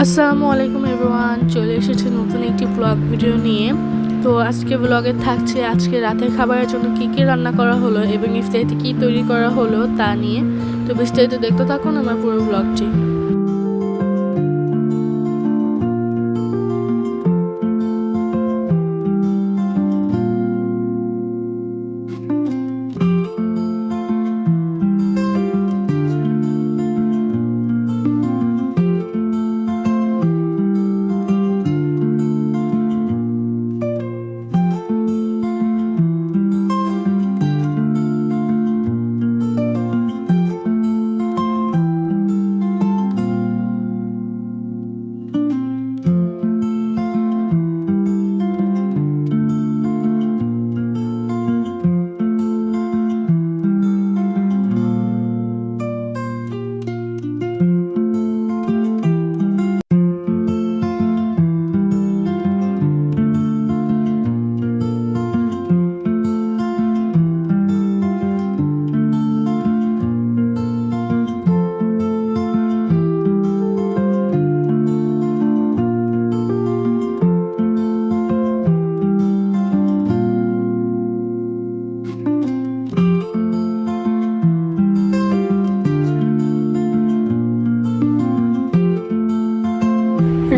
আসসালামু আলাইকুম এভরিওয়ান, চলে এসেছে নতুন একটি ব্লগ ভিডিও নিয়ে। তো আজকে ব্লগে থাকছে আজকে রাতের খাবারের জন্য কী কী রান্না করা হলো এবং ইফতারিতে কী তৈরি করা হলো তা নিয়ে। তো বিস্তারিত দেখতে থাকুন আমার পুরো ব্লগটি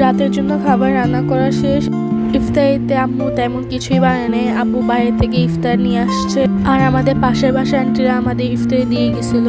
রাতের জন্য খাবার রান্না করা শেষ। ইফতারিতে আম্মু তেমন কিছুই বানায় নেই। আব্বু বাইরে থেকে ইফতার নিয়ে আসছে। আর আমাদের পাশের বাসা আন্টিরা আমাদের ইফতারি দিয়ে গেছিল।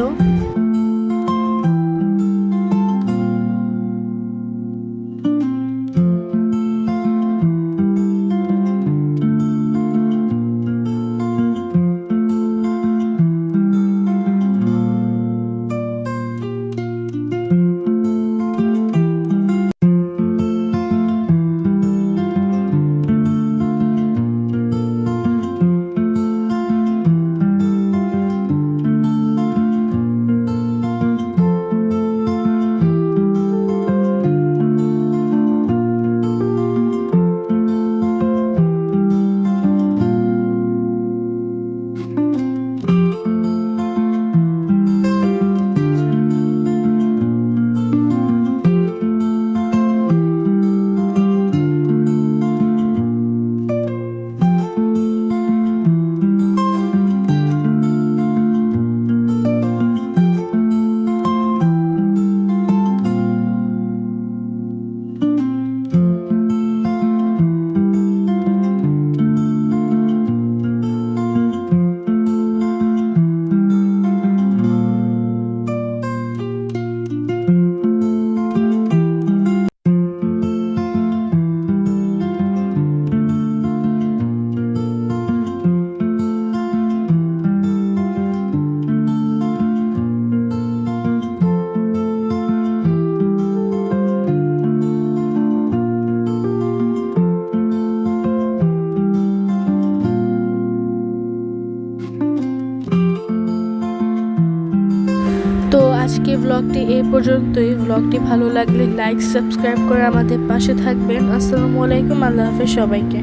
আজকে ব্লগটি এই পর্যন্তই। ব্লগটি ভালো লাগলে লাইক সাবস্ক্রাইব করে আমাদের পাশে থাকবেন। আসসালামু আলাইকুম, আল্লাহ হাফেজ সবাইকে।